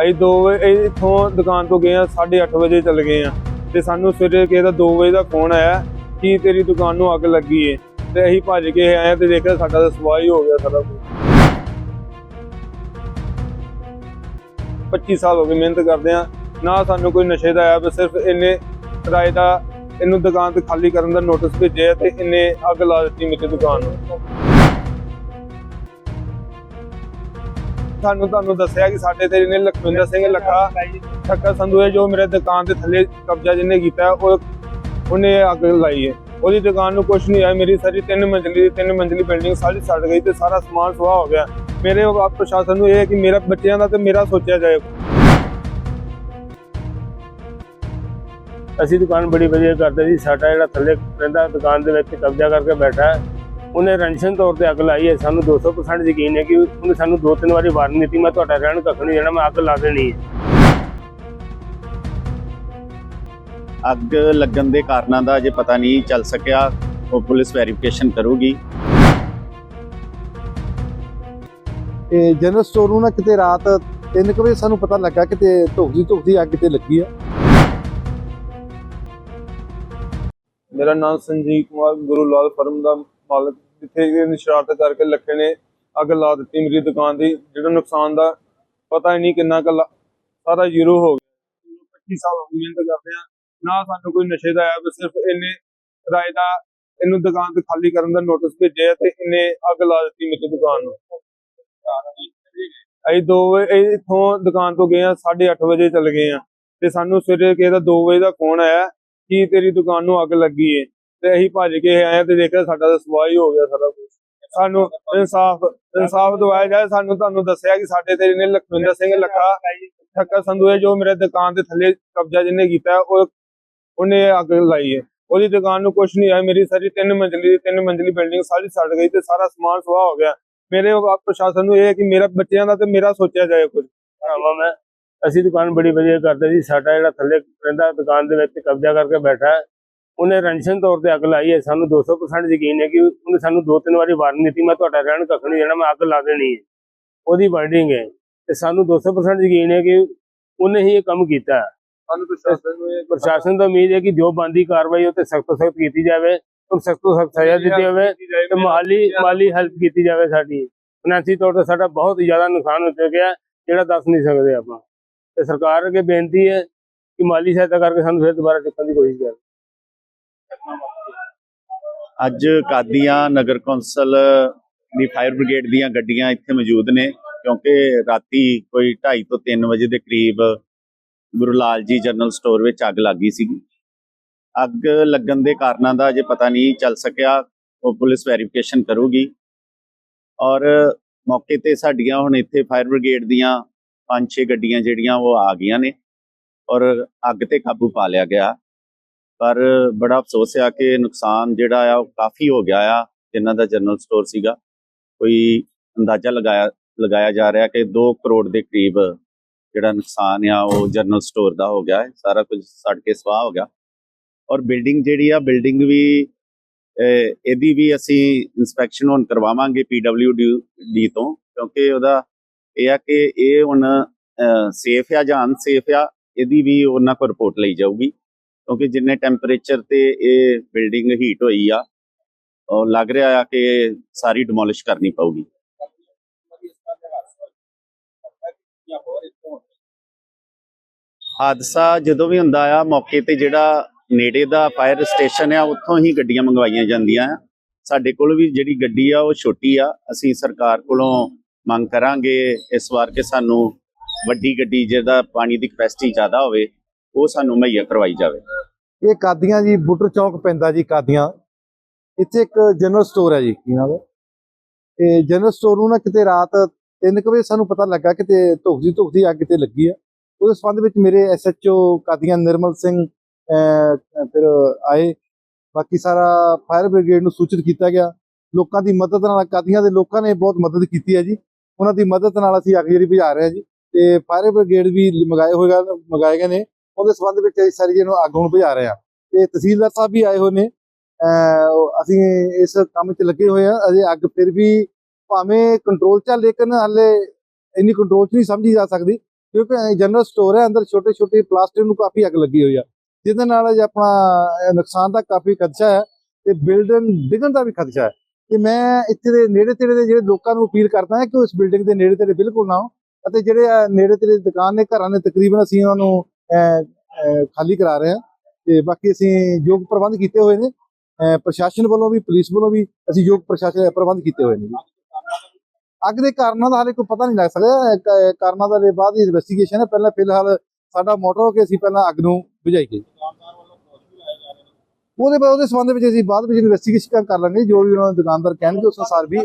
ਅਸੀਂ 2 ਵਜੇ ਇੱਥੋਂ ਦੁਕਾਨ ਤੋਂ ਗਏ ਆ 8:30 ਵਜੇ ਚੱਲ ਗਏ ਆ ਤੇ ਸਾਨੂੰ ਸਵੇਰੇ ਕਿਸੇ ਦਾ 2 ਵਜੇ ਦਾ ਫੋਨ ਆਇਆ ਕਿ ਤੇਰੀ ਦੁਕਾਨ ਨੂੰ ਅੱਗ ਲੱਗੀ ਏ। ਤੇ ਅਸੀਂ ਭੱਜ ਕੇ ਆਏ ਤੇ ਦੇਖਿਆ ਸਾਡਾ ਤਾਂ ਸਵਾਹ ਹੀ ਹੋ ਗਿਆ ਸਾਰਾ ਕੁਝ 25 ਸਾਲ ਹੋ ਗਏ ਮਿਹਨਤ ਕਰਦੇ ਆ ਨਾ ਸਾਨੂੰ ਕੋਈ ਨਸ਼ੇ ਦਾ ਆਇਆ ਬਸ ਸਿਰਫ ਇਹਨੇ ਕਿਰਾਏ ਦਾ ਇਹਨੂੰ ਦੁਕਾਨ ਤੇ ਖਾਲੀ ਕਰਨ ਦਾ ਨੋਟਿਸ ਭੇਜਿਆ ਤੇ ਇਹਨੇ ਅੱਗ ਲਾ ਦਿੱਤੀ ਮੇਰੀ ਦੁਕਾਨ ਨੂੰ। ਸਾਨੂੰ ਤੁਹਾਨੂੰ ਦੱਸਿਆ ਕਿ ਸਾਡੇ ਤੇ ਇਹਨੇ ਲਖਵਿੰਦਰ ਸਿੰਘ ਲੱਖਾ ਠੱਕਾ ਸੰਧੂ ਹੈ, ਜੋ ਮੇਰੇ ਦੁਕਾਨ ਦੇ ਥੱਲੇ ਕਬਜ਼ਾ ਜਿਹਨੇ ਕੀਤਾ ਉਹ ਉਹਨੇ ਅੱਗ ਲਾਈ ਹੈ। ਉਹਦੀ ਦੁਕਾਨ ਨੂੰ ਕੁਝ ਨਹੀਂ ਆਇਆ। ਮੇਰੀ ਸਾਰੀ ਤਿੰਨ ਮੰਜ਼ਲੀ ਦੀ ਤਿੰਨ ਮੰਜ਼ਲੀ ਬਿਲਡਿੰਗ ਸਾਰੀ ਸੜ ਗਈ ਤੇ ਸਾਰਾ ਸਮਾਨ ਸੁਆਹ ਹੋ ਗਿਆ। ਮੇਰੇ ਪ੍ਰਸ਼ਾਸਨ ਨੂੰ ਇਹ ਹੈ ਕਿ ਮੇਰਾ ਬੱਚਿਆਂ ਦਾ ਤੇ ਮੇਰਾ ਸੋਚਿਆ ਜਾਏ। ਅਸੀਂ ਦੁਕਾਨ ਬੜੀ ਵਧੀਆ ਕਰਦੇ ਸੀ। ਸਾਡਾ ਜਿਹੜਾ ਥੱਲੇ ਰਹਿੰਦਾ ਦੁਕਾਨ ਦੇ ਵਿੱਚ ਕਬਜ਼ਾ ਕਰਕੇ ਬੈਠਾ ਉਹਨੇ ਰੈਂਸ਼ਨ ਤੌਰ ਤੇ ਅੱਗ ਲਾਈ ਹੈ। ਸਾਨੂੰ 200% ਯਕੀਨ ਹੈ ਕਿ ਉਹਨੇ ਸਾਨੂੰ ਦੋ ਤਿੰਨ ਵਾਰੀ ਵਾਰਨਿੰਗ ਦਿੱਤੀ। ਮੈਂ ਤੁਹਾਡਾ ਰਹਿਣ ਕੱਖ ਨਹੀਂ ਦੇਣਾ ਮੈਂ ਅੱਗ ਲਾ ਦੇਣੀ ਹੈ। ਅੱਗ ਲੱਗਣ ਦੇ ਕਾਰਨਾਂ ਦਾ ਅਜੇ ਪਤਾ ਨਹੀਂ ਚੱਲ ਸਕਿਆ। ਉਹ ਪੁਲਿਸ ਵੈਰੀਫਿਕੇਸ਼ਨ ਕਰੂਗੀ। ਤੇ ਜਨਰਲ ਸਟੋਰ ਨੂੰ ਨਾ ਕਿਤੇ ਰਾਤ 3 ਵਜੇ ਸਾਨੂੰ ਪਤਾ ਲੱਗਾ ਕਿ ਧੁਖਦੀ ਧੁਖਦੀ ਅੱਗ ਤੇ ਲੱਗੀ ਆ। ਮੇਰਾ ਨਾਮ ਸੰਜੀਵ ਕੁਮਾਰ ਗੁਰੂ ਲਾਲ ਫਰਮ ਦਾ ਮਾਲਕ ਜਿੱਥੇ ਇਹ ਸ਼ਰਾਰਤ ਕਰਕੇ ਲੱਖੇ ਨੇ ਅੱਗ ਲਾ ਦਿੱਤੀ ਮੇਰੀ ਦੁਕਾਨ ਦੀ। ਜਿਹੜਾ ਨੁਕਸਾਨ ਦਾ ਪਤਾ ਹੀ ਨਹੀਂ ਕਿੰਨਾ ਕੁ ਸਾਰਾ ਜ਼ੀਰੋ ਹੋ ਗਿਆ। 25 ਸਾਲ ਹੋ ਗਏ ਮਿਹਨਤ ਕਰਦੇ ਆ। ਨਾ ਸਾਨੂੰ ਕੋਈ ਨਸ਼ੇ ਦਾ ਆਇਆ ਸਿਰਫ ਇਹਨੇ ਕਿਰਾਏ ਦਾ ਇਹਨੂੰ ਦੁਕਾਨ ਤੇ ਖਾਲੀ ਕਰਨ ਦਾ ਨੋਟਿਸ ਭੇਜਿਆ ਤੇ ਇਹਨੇ ਅੱਗ ਲਾ ਦਿੱਤੀ ਮੇਰੀ ਦੁਕਾਨ ਨੂੰ। ਅਸੀਂ 2 ਵਜੇ ਇੱਥੋਂ ਦੁਕਾਨ ਤੋਂ ਗਏ ਆ 8:30 ਵਜੇ ਚੱਲ ਗਏ ਆ। ਤੇ ਸਾਨੂੰ ਸਵੇਰੇ ਕਿਸੇ ਦਾ 2 ਵਜੇ ਦਾ ਫੋਨ ਆਇਆ ਕਿ ਤੇਰੀ ਦੁਕਾਨ ਨੂੰ ਅੱਗ ਲੱਗੀ ਏ। ਤੇ ਅਸੀਂ ਭੱਜ ਕੇ ਆਏ ਤੇ ਦੇਖਿਆ ਸਾਡਾ ਤਾਂ ਸਵਾਹ ਹੀ ਹੋ ਗਿਆ ਸਾਰਾ ਕੁਝ ਸਾਨੂੰ ਇਨਸਾਫ ਇਨਸਾਫ ਦਵਾਇਆ ਜਾਏ, ਸਾਨੂੰ ਤੁਹਾਨੂੰ ਦੱਸਿਆ ਕਿ ਸਾਡੇ ਤੇ ਇਹਨੇ ਲਖਵਿੰਦਰ ਸਿੰਘ ਲੱਖਾ, ਠੱਕਾ ਸੰਧੂ ਜੋ ਮੇਰੇ ਦੁਕਾਨ ਦੇ ਥੱਲੇ ਕਬਜ਼ਾ ਜਿਹਨੇ ਕੀਤਾ, ਉਹ ਉਹਨੇ ਅੱਗ ਲਾਈ ਹੈ। ਉਹਦੀ ਦੁਕਾਨ ਨੂੰ ਕੁਝ ਨਹੀਂ ਆਇਆ, ਮੇਰੀ ਸਾਰੀ ਤਿੰਨ ਮੰਜ਼ਲੀ ਦੀ ਤਿੰਨ ਮੰਜ਼ਲੀ ਬਿਲਡਿੰਗ ਸਾਰੀ ਸੜ ਗਈ ਤੇ ਸਾਰਾ ਸਮਾਨ ਸਵਾਹ ਹੋ ਗਿਆ। ਮੇਰੇ ਪ੍ਰਸ਼ਾਸਨ ਨੂੰ ਇਹ ਹੈ ਕਿ ਮੇਰਾ ਬੱਚਿਆਂ ਦਾ ਤੇ ਮੇਰਾ ਸੋਚਿਆ ਜਾਏ ਕੁਝ ਭਰਾਵਾਂ, ਮੈਂ ਅਸੀਂ ਦੁਕਾਨ ਬੜੀ ਵਧੀਆ ਕਰਦੇ ਸੀ, ਸਾਡਾ ਜਿਹੜਾ ਥੱਲੇ ਰਹਿੰਦਾ ਦੁਕਾਨ ਦੇ ਵਿੱਚ ਕਬਜ਼ਾ ਕਰਕੇ ਬੈਠਾ ਉਹਨੇ ਰੈਂਸ਼ਨ ਤੌਰ ਤੇ ਅੱਗ ਲਾਈ ਹੈ। ਸਾਨੂੰ 200% ਯਕੀਨ ਹੈ ਕਿ ਉਹਨੇ ਸਾਨੂੰ ਦੋ ਤਿੰਨ ਵਾਰੀ ਵਾਰਨਿੰਗ ਦਿੱਤੀ। ਮੈਂ ਤੁਹਾਡਾ ਰਹਿਣ ਕੱਖ ਨਹੀਂ ਦੇਣਾ ਮੈਂ ਅੱਗ ਲਾ ਦੇਣੀ ਹੈ। ਉਹਦੀ ਵਾਰਨਿੰਗ ਹੈ। ਤੇ ਸਾਨੂੰ 200% ਯਕੀਨ ਹੈ ਕਿ ਉਹਨੇ ਹੀ ਇਹ ਕੰਮ ਕੀਤਾ। ਸਾਨੂੰ ਪ੍ਰਸ਼ਾਸਨ ਨੂੰ ਇਹ ਪ੍ਰਸ਼ਾਸਨ ਤੋਂ ਉਮੀਦ ਹੈ ਕਿ ਜੋ ਬੰਦੀ ਕਾਰਵਾਈ ਉਹ ਤੇ ਸਖਤ ਸਖਤ ਕੀਤੀ ਜਾਵੇ ਉਹਨੂੰ ਸਖਤ ਤੋਂ ਸਖਤ ਸਜ਼ਾ ਦਿੱਤੀ ਜਾਵੇ ਤੇ ਮਾਲੀ ਮਾਲੀ ਹੈਲਪ ਕੀਤੀ ਜਾਵੇ ਸਾਡੀ। ਫਾਈਨੈਂਸੀ ਤੌਰ ਤੇ ਸਾਡਾ ਬਹੁਤ ਜ਼ਿਆਦਾ ਨੁਕਸਾਨ ਹੋ ਚੁੱਕਿਆ ਜਿਹੜਾ ਦੱਸ ਨਹੀਂ ਸਕਦੇ ਆਪਾਂ। ਤੇ ਸਰਕਾਰ ਅੱਗੇ ਬੇਨਤੀ ਹੈ ਕਿ ਮਾਲੀ ਸਹਾਇਤਾ ਕਰਕੇ ਸਾਨੂੰ ਫਿਰ ਦੁਬਾਰਾ ਚੁੱਕਣ ਦੀ ਕੋਸ਼ਿਸ਼ ਕਰੇ। ਅੱਜ ਕਾਦੀਆਂ ਨਗਰ ਕੌਂਸਲ ਦੀ ਫਾਇਰ ਬ੍ਰਿਗੇਡ ਦੀਆਂ ਗੱਡੀਆਂ ਇੱਥੇ ਮੌਜੂਦ ਨੇ, ਕਿਉਂਕਿ ਰਾਤੀ ਕੋਈ 2:30 ਤੋਂ 3 ਵਜੇ ਦੇ ਕਰੀਬ ਗੁਰੂ ਲਾਲ ਜੀ ਜਨਰਲ ਸਟੋਰ ਵਿੱਚ ਅੱਗ ਲੱਗੀ ਸੀਗੀ। ਅੱਗ ਲੱਗਣ ਦੇ ਕਾਰਨਾਂ ਦਾ ਅਜੇ ਪਤਾ ਨਹੀਂ ਚੱਲ ਸਕਿਆ, ਉਹ ਪੁਲਿਸ ਵੈਰੀਫਿਕੇਸ਼ਨ ਕਰੂਗੀ। ਔਰ ਮੌਕੇ ਤੇ ਸਾਡੀਆਂ ਹੁਣ ਇੱਥੇ ਫਾਇਰ ਬ੍ਰਿਗੇਡ ਦੀਆਂ 5-6 ਗੱਡੀਆਂ ਜਿਹੜੀਆਂ ਉਹ ਆ ਗਈਆਂ ਨੇ, ਔਰ ਅੱਗ ਤੇ ਕਾਬੂ ਪਾ ਲਿਆ ਗਿਆ। ਪਰ ਬੜਾ ਅਫਸੋਸ ਆ ਕਿ ਨੁਕਸਾਨ ਜਿਹੜਾ ਆ, ਉਹ ਕਾਫੀ ਹੋ ਗਿਆ ਆ, ਜਿਨ੍ਹਾਂ ਦਾ ਜਨਰਲ ਸਟੋਰ ਸੀਗਾ। ਕੋਈ ਅੰਦਾਜ਼ਾ ਲਗਾਇਆ ਲਗਾਇਆ ਜਾ ਰਿਹਾ ਕਿ 2 ਕਰੋੜ ਦੇ ਕਰੀਬ ਜਿਹੜਾ ਨੁਕਸਾਨ ਆ, ਉਹ ਜਨਰਲ ਸਟੋਰ ਦਾ ਹੋ ਗਿਆ ਹੈ। ਸਾਰਾ ਕੁਝ ਸੜ ਕੇ ਸਵਾਹ ਹੋ ਗਿਆ। ਔਰ ਬਿਲਡਿੰਗ ਜਿਹੜੀ ਆ ਬਿਲਡਿੰਗ ਵੀ ਇਹਦੀ ਵੀ ਅਸੀਂ ਇਨਸਪੈਕਸ਼ਨ ਹੁਣ ਕਰਵਾਵਾਂਗੇ ਡੀ ਤੋਂ, ਕਿਉਂਕਿ ਉਹਦਾ ਇਹ ਆ ਕਿ ਇਹ ਹੁਣ ਸੇਫ ਆ ਜਾਂ ਅਨਸੇਫ ਆ, ਇਹਦੀ ਵੀ ਉਹਨਾਂ ਕੋਲ ਰਿਪੋਰਟ ਲਈ ਜਾਊਗੀ। ਕਿਉਂਕਿ ਜਿੰਨੇ ਟੈਂਪਰੇਚਰ ਤੇ ਇਹ ਬਿਲਡਿੰਗ ਹੀਟ ਹੋਈ ਆ, ਉਹ ਲੱਗ ਰਿਹਾ ਆ ਕਿ ਸਾਰੀ ਡਿਮੋਲਿਸ਼ ਕਰਨੀ ਪਊਗੀ। ਹਾਦਸਾ ਜਦੋਂ ਵੀ ਹੁੰਦਾ ਆ, ਮੌਕੇ ਤੇ ਜਿਹੜਾ ਨੇੜੇ ਦਾ ਫਾਇਰ ਸਟੇਸ਼ਨ ਆ, ਉੱਥੋਂ ਹੀ ਗੱਡੀਆਂ ਮੰਗਵਾਈਆਂ ਜਾਂਦੀਆਂ ਆ। ਸਾਡੇ ਕੋਲ ਵੀ ਜਿਹੜੀ ਗੱਡੀ ਆ, ਉਹ ਛੋਟੀ ਆ। ਅਸੀਂ ਸਰਕਾਰ ਕੋਲੋਂ ਮੰਗ ਕਰਾਂਗੇ ਇਸ ਵਾਰ ਕਿ ਸਾਨੂੰ ਵੱਡੀ ਗੱਡੀ ਜਿਹਦਾ ਪਾਣੀ ਦੀ ਕਪੈਸਿਟੀ ਜ਼ਿਆਦਾ ਹੋਵੇ, ਉਹ ਸਾਨੂੰ ਮੁਹੱਈਆ ਕਰਵਾਈ ਜਾਵੇ। ਇਹ ਕਾਦੀਆਂ ਜੀ? ਬੁੱਟਰ ਚੌਕ ਪੈਂਦਾ ਜੀ ਕਾਦੀਆਂ। ਇੱਥੇ ਇੱਕ ਜਨਰਲ ਸਟੋਰ ਹੈ ਜੀ, ਕੀ ਨਾਮ ਹੈ? ਤੇ ਜਨਰਲ ਸਟੋਰ ਨੂੰ ਨਾ ਕਿਤੇ ਰਾਤ 3 ਵਜੇ ਸਾਨੂੰ ਪਤਾ ਲੱਗਾ ਕਿਤੇ ਧੁਖਦੀ ਧੁਖਦੀ ਅੱਗ ਕਿਤੇ ਲੱਗੀ ਆ। ਉਹਦੇ ਸੰਬੰਧ ਵਿੱਚ ਮੇਰੇ ਐਸਐਚਓ ਕਾਦੀਆਂ ਨਿਰਮਲ ਸਿੰਘ ਫਿਰ ਆਏ। ਬਾਕੀ ਸਾਰਾ ਫਾਇਰ ਬ੍ਰਿਗੇਡ ਨੂੰ ਸੂਚਿਤ ਕੀਤਾ ਗਿਆ। ਲੋਕਾਂ ਦੀ ਮਦਦ ਨਾਲ ਕਾਦੀਆਂ ਦੇ ਲੋਕਾਂ ਨੇ ਬਹੁਤ ਮਦਦ ਕੀਤੀ ਹੈ ਜੀ। ਉਹਨਾਂ ਦੀ ਮਦਦ ਨਾਲ ਅਸੀਂ ਅੱਗ ਜਿਹੜੀ ਬੁਝਾ ਰਹੇ ਹਾਂ ਜੀ। ਤੇ ਫਾਇਰ ਬ੍ਰਿਗੇਡ ਵੀ ਮੰਗਾਏ ਹੋਏਗਾ ਮੰਗਾਏ ਗਏ ਨੇ। ਉਹਦੇ ਸੰਬੰਧ ਵਿੱਚ ਅਸੀਂ ਸਾਰੀ ਜਿਹਨੂੰ ਅੱਗ ਹੁਣ ਬੁਝਾ ਰਹੇ ਹਾਂ। ਤੇ ਤਹਿਸੀਲਦਾਰ ਸਾਹਿਬ ਵੀ ਆਏ ਹੋਏ ਨੇ। ਅਸੀਂ ਇਸ ਕੰਮ 'ਚ ਲੱਗੇ ਹੋਏ ਹਾਂ। ਅਜੇ ਅੱਗ ਫਿਰ ਵੀ ਭਾਵੇਂ ਕੰਟਰੋਲ 'ਚ ਆ, ਲੇਕਿਨ ਹਾਲੇ ਇੰਨੀ ਕੰਟਰੋਲ 'ਚ ਨਹੀਂ ਸਮਝੀ ਜਾ ਸਕਦੀ, ਕਿਉਂਕਿ ਜਨਰਲ ਸਟੋਰ ਹੈ, ਅੰਦਰ ਛੋਟੇ ਛੋਟੇ ਪਲਾਸਟਿਕ ਨੂੰ ਕਾਫੀ ਅੱਗ ਲੱਗੀ ਹੋਈ ਆ। ਜਿਹਦੇ ਨਾਲ ਆਪਣਾ ਨੁਕਸਾਨ ਦਾ ਕਾਫੀ ਖਦਸ਼ਾ ਹੈ ਤੇ ਬਿਲਡਿੰਗ ਡਿੱਗਣ ਦਾ ਵੀ ਖਦਸ਼ਾ ਹੈ। ਤੇ ਮੈਂ ਇੱਥੇ ਦੇ ਨੇੜੇ ਤੇੜੇ ਦੇ ਜਿਹੜੇ ਲੋਕਾਂ ਨੂੰ ਅਪੀਲ ਕਰਦਾ ਹਾਂ ਕਿ ਉਸ ਬਿਲਡਿੰਗ ਦੇ ਨੇੜੇ ਤੇੜੇ ਬਿਲਕੁਲ ਨਾ ਆਉਣ ਅਤੇ ਜਿਹੜੇ ਨੇੜੇ ਤੇੜੇ ਦੁਕਾਨ ਨੇ, ਘਰਾਂ ਨੇ ਤਕਰੀਬਨ ਅਸੀਂ ਉਹਨਾਂ ਨੂੰ ਖਾਲੀ ਕਰਾ ਰਹੇ ਹਾਂ ਤੇ ਬਾਕੀ ਅਸੀਂ ਯੋਗ ਪ੍ਰਬੰਧ ਕੀਤੇ ਹੋਏ ਨੇ। ਪ੍ਰਸ਼ਾਸਨ ਵੱਲੋਂ ਵੀ, ਪੁਲਿਸ ਵੱਲੋਂ ਵੀ ਅਸੀਂ ਯੋਗ ਪ੍ਰਸ਼ਾਸਨ ਪ੍ਰਬੰਧ ਕੀਤੇ ਹੋਏ ਨੇ ਅੱਗ ਦੇ ਕਾਰਨਾਂ ਦਾ ਹਾਲੇ ਕੋਈ ਪਤਾ ਨਹੀਂ ਲੱਗ ਸਕਦਾ ਕਾਰਨਾਂ ਦਾ ਦੇ ਬਾਅਦ ਹੀ ਇਨਵੈਸਟੀਗੇਸ਼ਨ ਹੈ। ਪਹਿਲਾਂ, ਫਿਲਹਾਲ ਸਾਡਾ ਮੋਟਰ ਹੋ ਕੇ ਅਸੀਂ ਪਹਿਲਾਂ ਅੱਗ ਨੂੰ ਬੁਝਾਈਏ ਉਹਦੇ ਬਾਅਦ, ਉਹਦੇ ਸੰਬੰਧ ਵਿੱਚ ਅਸੀਂ ਬਾਅਦ ਵਿੱਚ ਇਨਵੈਸਟੀਗੇਸ਼ਨ ਕਰ ਲਾਂਗੇ। ਜੋ ਵੀ ਉਹਨਾਂ ਦੇ ਦੁਕਾਨਦਾਰ ਕਹਿਣਗੇ ਉਸ ਅਨੁਸਾਰ ਵੀ